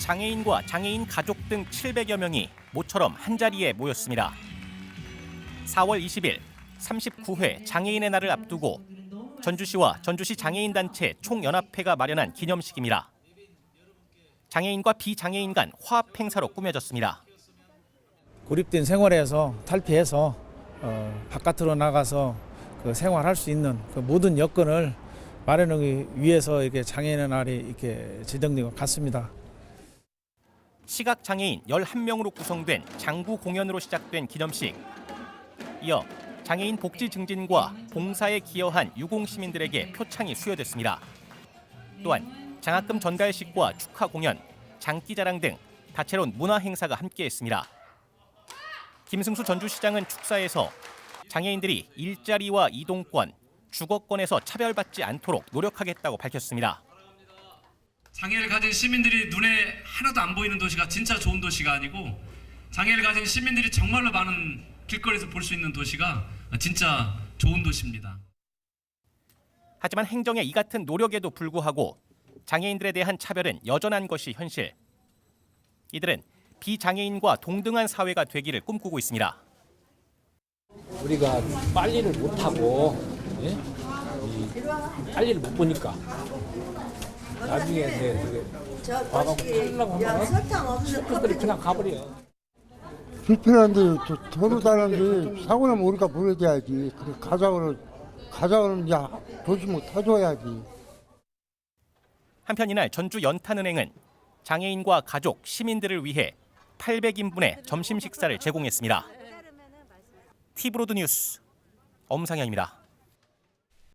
장애인과 장애인 가족 등 700여 명이 모처럼 한자리에 모였습니다. 4월 20일 39회 장애인의 날을 앞두고 전주시와 전주시 장애인 단체 총연합회가 마련한 기념식입니다. 장애인과 비장애인 간 화합 행사로 꾸며졌습니다. 고립된 생활에서 탈피해서 어, 바깥으로 나가서 그 생활할 수 있는 그 모든 여건을 마련하기 위해서 이렇게 장애인의 날이 이렇게 지정된 것 같습니다. 시각 장애인 11명으로 구성된 장구 공연으로 시작된 기념식. 이어 장애인 복지 증진과 봉사에 기여한 유공 시민들에게 표창이 수여됐습니다. 또한 장학금 전달식과 축하 공연, 장기자랑 등 다채로운 문화 행사가 함께했습니다. 김승수 전주시장은 축사에서 장애인들이 일자리와 이동권, 주거권에서 차별받지 않도록 노력하겠다고 밝혔습니다. 장애를 가진 시민들이 눈에 하나도 안 보이는 도시가 진짜 좋은 도시가 아니고 장애를 가진 시민들이 정말로 많은 길거리에서 볼 수 있는 도시가 진짜 좋은 도시입니다. 하지만 행정의 이 같은 노력에도 불구하고 장애인들에 대한 차별은 여전한 것이 현실. 이들은 비장애인과 동등한 사회가 되기를 꿈꾸고 있습니다. 우리가 빨리를 못하고 예? 이 빨리를 못 보니까 나중에 이제 그게 저 와갖고 거시기 팔려고 하면은 야 설탕 없는 그들이 그냥 가버려. 불편한데 저- 저도 다는데 사고 나면 우리가 보내줘야지. 그래 가자고는 가자고는 야 조심을 타줘야지. 한편 이날 전주 연탄은행은 장애인과 가족, 시민들을 위해 800인분의 점심 식사를 제공했습니다. 티브로드 뉴스 엄상현입니다.